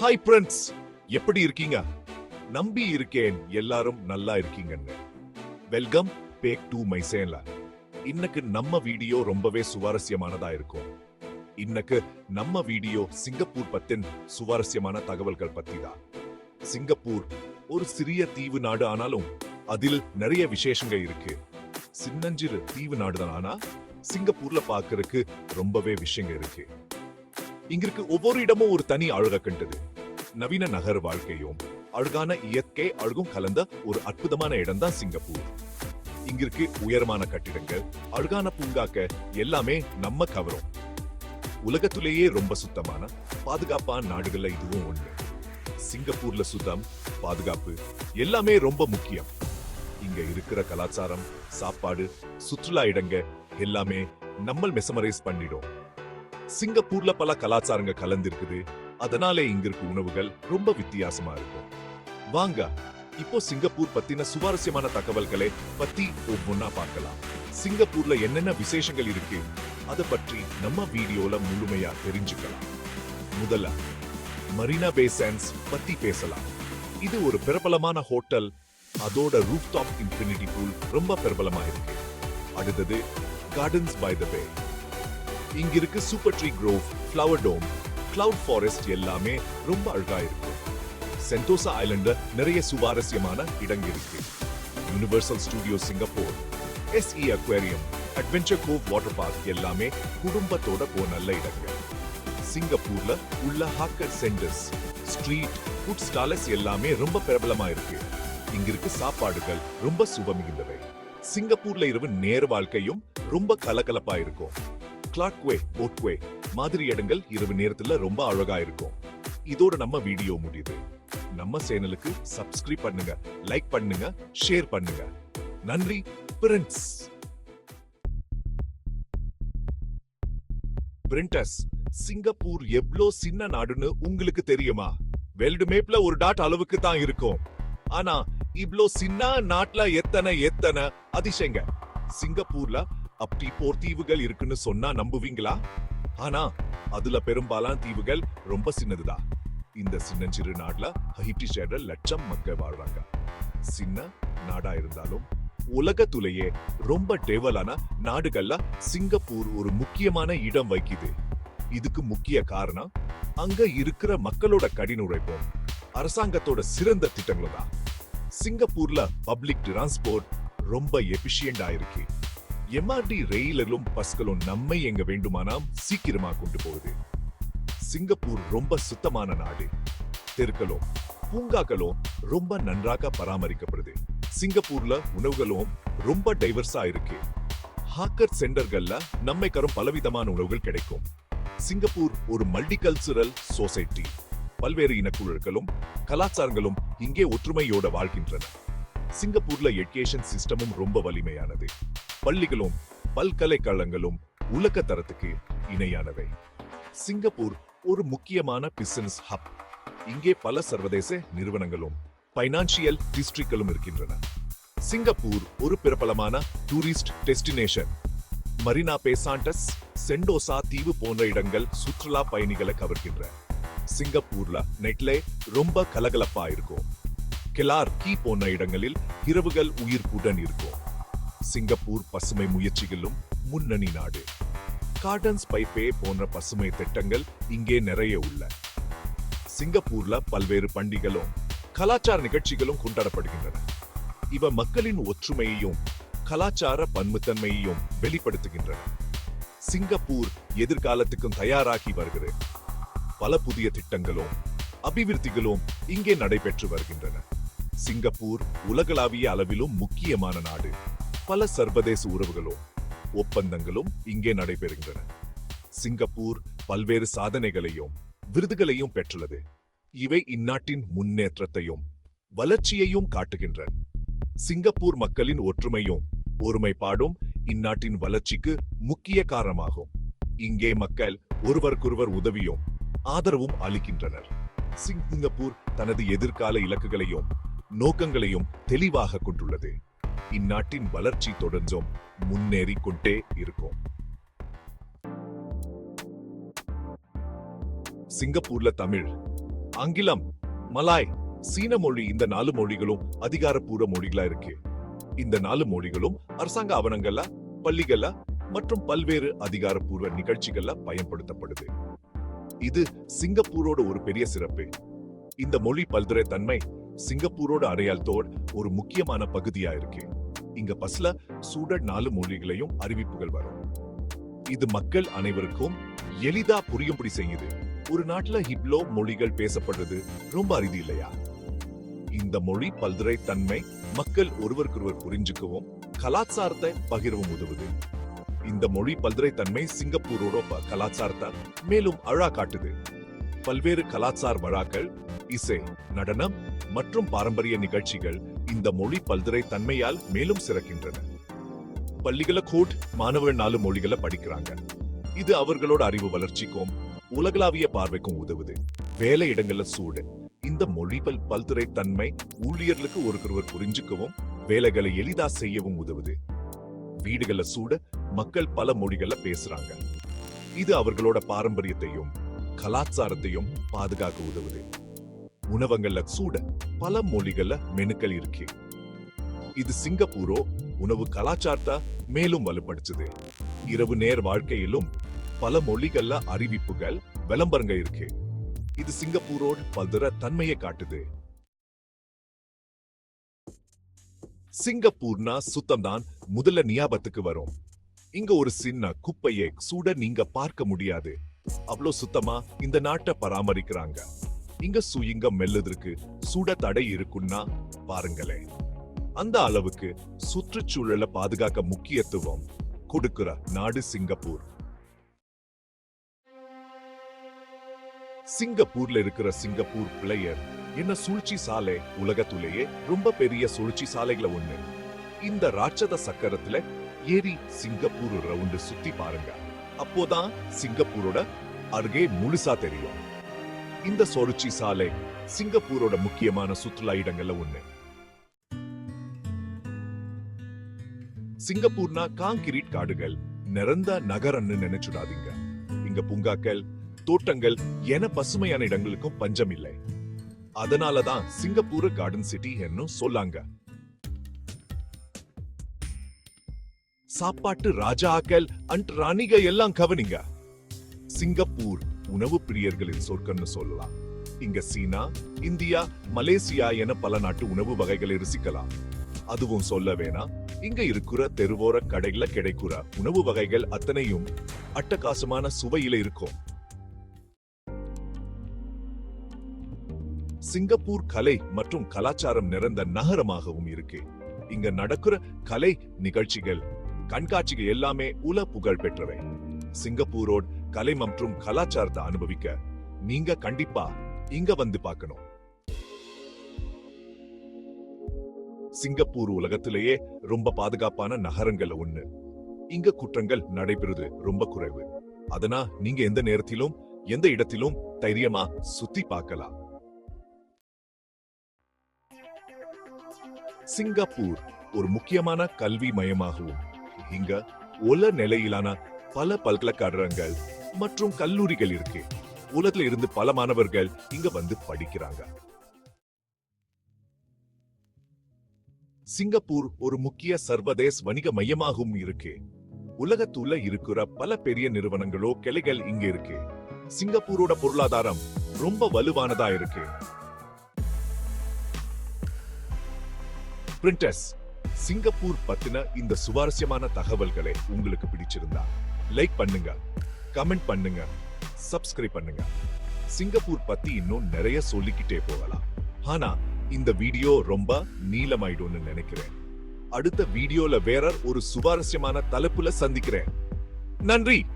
Hi friends எப்படி இருக்கீங்க? நம்பி இருக்கேன். எல்லாரும் நல்லா இருக்கீங்கன்னு. வெல்கம் பேக் டு மை சேன்ல இன்னைக்கு நம்ம வீடியோ ரொம்பவே சுவாரஸ்யமானதா இருக்கும். இன்னைக்கு நம்ம வீடியோ சிங்கப்பூர் பத்தின் சுவாரஸ்யமான தகவல்கள் பத்தி தான் சிங்கப்பூர் ஒரு சிறிய தீவு நாடு ஆனாலும் அதில் நிறைய விசேஷங்க இருக்கு. சின்னஞ்சிறு தீவு நாடு தான் ஆனா சிங்கப்பூர்ல பாக்குறதுக்கு ரொம்பவே விஷயங்க இருக்கு. இங்கிருக்கு ஒவ்வொரு இடமும் ஒரு தனி அழக கண்டது. நவீன நகர் வாழ்க்கையும் அழகான இயற்கை அழகும் கலந்த ஒரு அற்புதமான இடம் தான் சிங்கப்பூர். இங்கிருக்கு உயரமான கட்டிடங்கள் அழகான பூங்காக்க எல்லாமே நம்ம கவரும். உலகத்திலேயே ரொம்ப சுத்தமான பாதுகாப்பான நாடுகள்ல இதுவும் ஒண்ணு. சிங்கப்பூர்ல சுத்தம் பாதுகாப்பு எல்லாமே ரொம்ப முக்கியம். இங்க இருக்கிற கலாச்சாரம் சாப்பாடு சுற்றுலா இடங்க எல்லாமே நம்மள் மெசமரைஸ் பண்ணிடும். சிங்கப்பூர்ல பல கலாச்சாரங்க கலந்திருக்குது. அதனாலே இங்க இருக்க உணவுகள் ரொம்ப வித்தியாசமா இருக்கும். வாங்க இப்போ சிங்கப்பூர் பத்தின சுவாரஸ்யமான தகவல்களை பத்தி ஒவ்வொன்னா பார்க்கலாம். சிங்கப்பூர்ல என்னென்ன விசேஷங்கள் இருக்கு அத பற்றி நம்ம வீடியோல முழுமையா தெரிஞ்சுக்கலாம். முதல்ல மரீனா பே சான்ஸ் பத்தி பேசலாம். இது ஒரு பிரபலமான ஹோட்டல் அதோட ரூஃப் டாப் இன்ஃபினிட்டி பூல் ரொம்ப பிரபலமா இருக்கு. அடுத்தது கார்டன்ஸ் பை த பே. இங்க இருக்கு super tree grove flower dome cloud forest எல்லாமே ரொம்ப அழகா இருக்கு. சென்டோசா ஐலண்ட்ல நிறைய சுவாரஸ்யமான இடங்க இருக்கு. Universal studio Singapore SEA aquarium adventure cove water park எல்லாமே குடும்பத்தோட போ நல்ல இடங்கள். சிங்கப்பூர்ல உள்ள hawker centres street food stalls எல்லாமே ரொம்ப பிரபலமா இருக்கு. இங்க இருக்கு சாப்பாடுகள் ரொம்ப சுபமிகுந்தவை சிங்கப்பூர்ல இரவு நேர வாழ்க்கையும் ரொம்ப கலகலப்பா இருக்கும். கிளாக்வே போட்வே மாதிரி இடங்கள் இரவு நேரத்துல ரொம்ப அழகா இருக்கும். இதோட நம்ம வீடியோ முடியுது. நம்ம சேனலுக்கு சப்ஸ்கிரைப் பண்ணுங்க லைக் பண்ணுங்க ஷேர் பண்ணுங்க. நன்றி பிரிண்ட்ஸ் பிரிண்டர்ஸ் சிங்கப்பூர் எவ்ளோ சின்ன நாடுன்னு உங்களுக்கு தெரியுமா? வேர்ல்டு மேப்ல ஒரு டாட் அளவுக்கு தான் இருக்கும். ஆனா இவ்ளோ சின்ன நாட்டுல எத்தனை எத்தனை அதிசயங்க. சிங்கப்பூர்ல அப்படி போர் தீவுகள் இருக்குன்னு சொன்னா நம்புவீங்களா? ஆனா அதுல பெரும்பாலான தீவுகள் ரொம்ப சின்னதுதான் இந்த சின்னஞ்சிறு நாடுல ஹைட்டி சேர்ற லட்சம் மக்கள் வாழ்றாங்க. சின்ன நாடா இருந்தாலும் உலகத்துலேயே ரொம்ப டேவலான நாடுகள்ல சிங்கப்பூர் ஒரு முக்கியமான இடம் வகிக்குது. இதுக்கு முக்கிய காரணம் அங்க இருக்கிற மக்களோட கடின உழைப்பும் அரசாங்கத்தோட சிறந்த திட்டங்களும் தான். சிங்கப்பூர்ல பப்ளிக் டிரான்ஸ்போர்ட் ரொம்ப எபிஷியன்ட் ஆயிருக்கு. எம்ஆர்டி ரயிலும் பஸ்களும் நம்மை எங்க வேண்டுமானால் சீக்கிரமா கொண்டு போகுது. சிங்கப்பூர் ரொம்ப சுத்தமான நாடு. தெருக்களும் பூங்காக்களும் ரொம்ப நன்றாக பராமரிக்கப்படுது. சிங்கப்பூர்ல உணவுகளும் ரொம்ப டைவர்ஸா இருக்கு. ஹாக்கர் சென்டர்கள்ல நம்மை கரும் பலவிதமான உணவுகள் கிடைக்கும். சிங்கப்பூர் ஒரு மல்டி கல்ச்சுரல் சொசைட்டி பல்வேறு இனக்குழுக்களும் கலாச்சாரங்களும் இங்கே ஒற்றுமையோட வாழ்கின்றன. சிங்கப்பூர்ல எஜுகேஷன் சிஸ்டமும் ரொம்ப வலிமையானது. பள்ளிகளும் பல்கலைக்கழகங்களும் உலக தரத்துக்கு இணையானவை. சிங்கப்பூர் ஒரு முக்கியமான பிசினஸ் ஹப் இங்கே பல சர்வதேச நிறுவனங்களும் பைனான்சியல் டிஸ்ட்ரிக்ட்களும் இருக்கின்றன. சிங்கப்பூர் ஒரு பிரபலமான tourist destination Marina bay sands Sentosa தீவு போன்ற இடங்கள் சுற்றுலா பயணிகளை கவர்கின்ற. சிங்கப்பூர்ல நெட்லே ரொம்ப கலகலப்பா இருக்கும். கெலார் கீ போன்ற இடங்களில் இரவுகள் உயிர்ப்புடன் இருக்கும். சிங்கப்பூர் பசுமை முயற்சிகளும் முன்னணி நாடு. கார்டன்ஸ் பைப்பே போன்ற பசுமை திட்டங்கள் இங்கே நிறைய உள்ள. சிங்கப்பூர்ல பல்வேறு பண்டிகளும் கலாச்சார நிகழ்ச்சிகளும் கொண்டாடப்படுகின்றன. இவ மக்களின் ஒற்றுமையையும் கலாச்சார பன்முத்தன்மையையும் வெளிப்படுத்துகின்றன. சிங்கப்பூர் எதிர்காலத்துக்கும் தயாராகி வருகிறது. பல புதிய திட்டங்களும் அபிவிருத்திகளும் இங்கே நடைபெற்று வருகின்றன. சிங்கப்பூர் உலகளாவிய அளவிலும் முக்கியமான நாடு. பல சர்வதேச உறவுகளும் ஒப்பந்தங்களும் இங்கே நடைபெறுகின்றன. சிங்கப்பூர் பல்வேறு சாதனைகளையும் விருதுகளையும் பெற்றுள்ளது. இவை இந்நாட்டின் முன்னேற்றத்தையும் வளர்ச்சியையும் காட்டுகின்றன. சிங்கப்பூர் மக்களின் ஒற்றுமையும் ஒருமைப்பாடும் இந்நாட்டின் வளர்ச்சிக்கு முக்கிய காரணமாகும். இங்கே மக்கள் ஒருவருக்கொருவர் உதவியும் ஆதரவும் அளிக்கின்றனர். சிங்கப்பூர் தனது எதிர்கால இலக்குகளையும் நோக்கங்களையும் தெளிவாக கொண்டுள்ளது. இந்நாட்டின் வளர்ச்சி தொடர்ந்தும் முன்னேறி கொண்டே இருக்கும். சிங்கப்பூர்ல தமிழ் ஆங்கிலம் மலாய் சீன மொழி இந்த நாலு மொழிகளும் அதிகாரப்பூர்வ மொழிகளா இருக்கு. இந்த நாலு மொழிகளும் அரசாங்க ஆவணங்கள்ல பள்ளிகள்ல மற்றும் பல்வேறு அதிகாரப்பூர்வ நிகழ்ச்சிகள்ல பயன்படுத்தப்படுது. இது சிங்கப்பூரோட ஒரு பெரிய சிறப்பு. இந்த மொழி பல்துறை தன்மை சிங்கப்பூரோட அடையாளத்தோட ஒரு முக்கியமான பகுதியா இருக்கு. இங்க பஸ்ல சூட நாலு மொழிகளையும் அறிவிப்புகள் வரும். இது மக்கள் அனைவருக்கும் எளிதா புரியும்படி செய்யுது. ஒரு நாட்டுல ஹிப்லோ மொழிகள் பேசப்படுறது ரொம்ப அரிது இல்லையா? இந்த மொழி பல்துறை தன்மை மக்கள் ஒருவருக்கொருவர் புரிஞ்சுக்கவும் கலாச்சாரத்தை பகிரவும் உதவுது. இந்த மொழி பல்துறை தன்மை சிங்கப்பூரோட கலாச்சாரத்தை மேலும் அழா காட்டுது பல்வேறு கலாச்சார விழாக்கள் இசை நடனம் மற்றும் பாரம்பரிய நிகழ்ச்சிகள் இந்த மொழி பல்துறை தன்மையால் மேலும் சிறக்கின்றன. பள்ளிகளை கோட் மாணவர் நாலு மொழிகளை படிக்கிறாங்க. இது அவர்களோட அறிவு வளர்ச்சிக்கும் உலகளாவிய பார்வைக்கும் உதவுது. வேலை இடங்கள்ல சூடு. இந்த மொழி பல் பல்துறை தன்மை ஊழியர்களுக்கு ஒருவருவர் புரிஞ்சுக்கவும் வேலைகளை எளிதா செய்யவும் உதவுது. வீடுகள்ல சூட மக்கள் பல மொழிகள்ல பேசுறாங்க. இது அவர்களோட பாரம்பரியத்தையும் கலாச்சாரத்தையும் பாதுகாக்க உதவுது. உணவங்கள்ல சூட பல மொழிகள்ல மெனுக்கள் இருக்கு. இது சிங்கப்பூரோ உணவு கலாச்சாரத்தை மேலும் வலுப்படுத்துது. இரவு நேர் வாழ்க்கையிலும் பல மொழிகள்ல அறிவிப்புகள் விளம்பரங்க இருக்கு. இது சிங்கப்பூரோட பல்துற தன்மையை காட்டுது. சிங்கப்பூர்னா சுத்தம் தான் முதல்ல நியாபத்துக்கு வரும். இங்க ஒரு சின்ன குப்பையை சூட நீங்க பார்க்க முடியாது. அவ்வளவு சுத்தமா இந்த நாட்டை பராமரிக்கிறாங்க. இங்க சுயிங்க மெல்லுதற்கு சுட தடை இருக்குன்னா பாருங்களேன் அந்த அளவுக்கு சுற்றுச்சூழலை பாதுகாக்க முக்கியத்துவம் கொடுக்கிற நாடு சிங்கப்பூர். சிங்கப்பூர்ல இருக்கிற சிங்கப்பூர் பிளேயர் என்ன சூழ்ச்சி சாலை உலகத்துலேயே ரொம்ப பெரிய சூழ்ச்சி சாலைகளை ஒண்ணு. இந்த ராட்சத சக்கரத்துல ஏறி சிங்கப்பூர் ரவுண்டு சுத்தி பாருங்க. அப்போதான் சிங்கப்பூரோட அருகே முழுசா தெரியும். இந்த சொருச்சி சாலை சிங்கப்பூரோட முக்கியமான சுற்றுலா இடங்கள்ல ஒண்ணு. சிங்கப்பூர்னா காங்கிரீட் காடுகள். நிறந்த நகரம்னு நினைச்சுடாதீங்க. இங்க பூங்காக்கள் தோட்டங்கள் என பசுமையான இடங்களுக்கும் பஞ்சம் இல்லை. அதனாலதான் சிங்கப்பூர் கார்டன் சிட்டி என்னும் சொல்லாங்க. சாப்பாட்டு ராஜாக்கள் அண்ட் ராணிக எல்லாம் கவனிங்க. சிங்கப்பூர் உணவு பிரியர்களின் சொர்க்கம்னு சொல்லலாம். இங்க சீனா இந்தியா மலேசியா என பல நாட்டு உணவு வகைகளை ருசிக்கலாம். அதுவும் சொல்ல வேணா இங்க இருக்கிற தெருவோர கடையில கிடைக்கிற உணவு வகைகள் அத்தனையும் அட்டகாசமான சுவையில இருக்கும். சிங்கப்பூர் கலை மற்றும் கலாச்சாரம் நிறைந்த நகரமாகவும் இருக்கு. இங்க நடக்கிற கலை நிகழ்ச்சிகள் கண்காட்சிகள் எல்லாமே உல புகழ் பெற்றவை. சிங்கப்பூரோட கலை மற்றும் கலாச்சாரத்தை அனுபவிக்க நீங்க கண்டிப்பா இங்க வந்து பார்க்கணும். சிங்கப்பூர் உலகத்திலேயே ரொம்ப பாதுகாப்பான நகரங்கள் ஒண்ணு. இங்க குற்றங்கள் நடைபெறுது ரொம்ப குறைவு. அதனா நீங்க எந்த நேரத்திலும் எந்த இடத்திலும் தைரியமா சுத்தி பார்க்கலாம். சிங்கப்பூர் ஒரு முக்கியமான கல்வி மையமாகவும் இங்க உல நிலையிலான பல பல்கலைக்கழகங்கள் மற்றும் கல்லூரிகள் இருக்கு. உலகத்துல இருந்து பல மாணவர்கள் இங்க வந்து படிக்கிறாங்க. சிங்கப்பூர் ஒரு முக்கிய சர்வதேச வணிக மையமாகவும் இருக்கு. உலகத்துல இருக்கிற பல பெரிய நிறுவனங்களோ கிளைகள் இங்க இருக்கு. சிங்கப்பூரோட பொருளாதாரம் ரொம்ப வலுவானதா இருக்கு. பிரிண்டர்ஸ் சிங்கப்பூர் பத்தின இந்த சுவாரஸ்யமான தகவல்களை உங்களுக்கு பிடிச்சிருந்தா லைக் பண்ணுங்க. கமெண்ட் பண்ணுங்க. சப்ஸ்கிரைப் பண்ணுங்க. சிங்கப்பூர் பத்தி இன்னும் நிறைய சொல்லிக்கிட்டே போகலாம். ஆனா இந்த வீடியோ ரொம்ப நீளமாயிடும்னு நினைக்கிறேன். அடுத்த வீடியோல வேற ஒரு சுவாரஸ்யமான தலைப்புல சந்திக்கிறேன். நன்றி!